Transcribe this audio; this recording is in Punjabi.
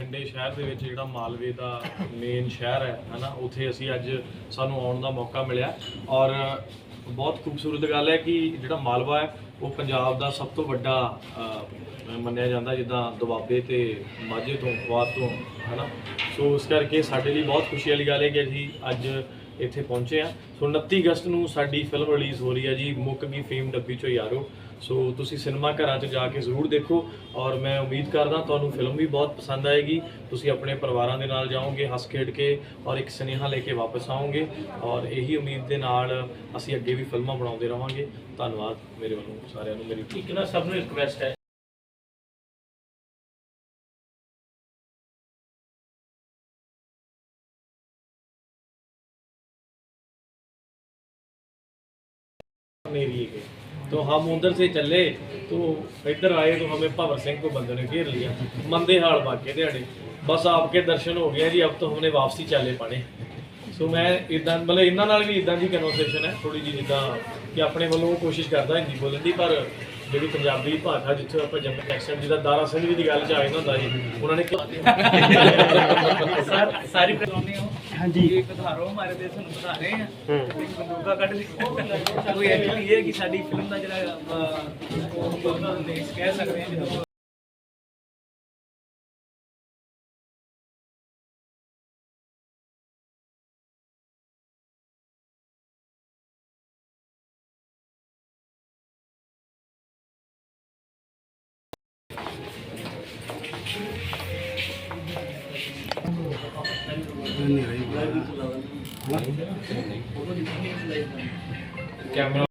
ਬਠਿੰਡੇ ਸ਼ਹਿਰ ਦੇ ਵਿੱਚ ਜਿਹੜਾ ਮਾਲਵੇ ਦਾ ਮੇਨ ਸ਼ਹਿਰ ਹੈ, ਹਨਾ, ਉੱਥੇ ਅਸੀਂ ਅੱਜ ਸਾਨੂੰ ਆਉਣ ਦਾ ਮੌਕਾ ਮਿਲਿਆ। ਔਰ ਬਹੁਤ ਖੂਬਸੂਰਤ ਗੱਲ ਹੈ ਕਿ ਜਿਹੜਾ ਮਾਲਵਾ ਹੈ, ਉਹ ਪੰਜਾਬ ਦਾ ਸਭ ਤੋਂ ਵੱਡਾ ਮੰਨਿਆ ਜਾਂਦਾ ਜਿੱਦਾਂ ਦੁਆਬੇ ਤੇ ਮਾਝੇ ਤੋਂ ਬਾਅਦ ਤੋਂ, ਹਨਾ। ਸੋ ਇਸ ਕਰਕੇ ਸਾਡੇ ਲਈ ਬਹੁਤ ਖੁਸ਼ੀ ਵਾਲੀ ਗੱਲ ਹੈ ਕਿ ਅਸੀਂ ਅੱਜ ਇੱਥੇ ਪਹੁੰਚੇ ਆ ਸੋ 29 ਅਗਸਤ ਨੂੰ ਸਾਡੀ ਫਿਲਮ ਰਿਲੀਜ਼ ਹੋ ਰਹੀ ਹੈ ਜੀ ਮੁੱਕ ਗਈ ਫੇਮ ਡੱਬੀ ਚੋਂ ਯਾਰੋ ਸੋ ਤੁਸੀਂ ਸਿਨੇਮਾ ਘਰਾਂ 'ਚ ਜਾ ਕੇ ਜ਼ਰੂਰ ਦੇਖੋ ਔਰ ਮੈਂ ਉਮੀਦ ਕਰਦਾ ਤੁਹਾਨੂੰ ਫਿਲਮ ਵੀ ਬਹੁਤ ਪਸੰਦ ਆਏਗੀ। ਤੁਸੀਂ ਆਪਣੇ ਪਰਿਵਾਰਾਂ ਦੇ ਨਾਲ ਜਾਓਗੇ, ਹੱਸ ਖੇਡ ਕੇ ਔਰ ਇੱਕ ਸੁਨੇਹਾ ਲੈ ਕੇ ਵਾਪਸ ਆਓਗੇ ਔਰ ਇਹੀ ਉਮੀਦ ਦੇ ਨਾਲ ਅਸੀਂ ਅੱਗੇ ਵੀ ਫਿਲਮਾਂ ਬਣਾਉਂਦੇ ਰਵਾਂਗੇ। ਧੰਨਵਾਦ ਮੇਰੇ ਵੱਲੋਂ ਸਾਰਿਆਂ ਨੂੰ, ਮੇਰੀ ਇੱਕ ਨਾ ਸਭ ਨੂੰ ਰਿਕਵੈਸਟ ਹੈ। मेरी के तो हम उधर से चले तो इधर आए तो हमें भंवर सिंह को बंदे ने घेर लिया मंदे हाल बाके दिहाड़े बस आपके दर्शन हो गए जी अब तो हमने वापसी चाले पाने ਸੋ ਮੈਂ ਇਦਾਂ ਮਤਲਬ ਇਹਨਾਂ ਨਾਲ ਵੀ ਇਦਾਂ ਦੀ ਕਨਵਰਸੇਸ਼ਨ ਹੈ ਥੋੜੀ ਜਿਹੀ ਜਿੱਦਾਂ ਕਿ ਆਪਣੇ ਵੱਲੋਂ ਕੋਸ਼ਿਸ਼ ਕਰਦਾ ਹਿੰਦੀ ਬੋਲਣ ਦੀ ਪਰ ਜਿਹੜੀ ਪੰਜਾਬੀ ਭਾਸ਼ਾ ਜਿੱਥੇ ਆਪਾਂ ਜੰਮੂ ਐਕਸੈਂਟ ਜਿਹਦਾ ਦਾਰਾ ਸਿੰਘ ਜੀ ਦੀ ਗੱਲ ਚ ਆਏ ਨਾ ਹੁੰਦਾ ਜੀ ਉਹਨਾਂ ਨੇ सर सारी चाहते हो हाँ जी एक बता रहा हूँ हमारे देश में बता रहे हैं एक बंदूका कट ली कोई एक्चुअली ये है कि साडी फिल्म ਦਾ ਜਿਹੜਾ ਅਹ, ਉਹ ਦੇਸ਼ ਕਹਿ ਸਕਦੇ ਹਾਂ ਜਦੋਂ ਕੈਮਰਾ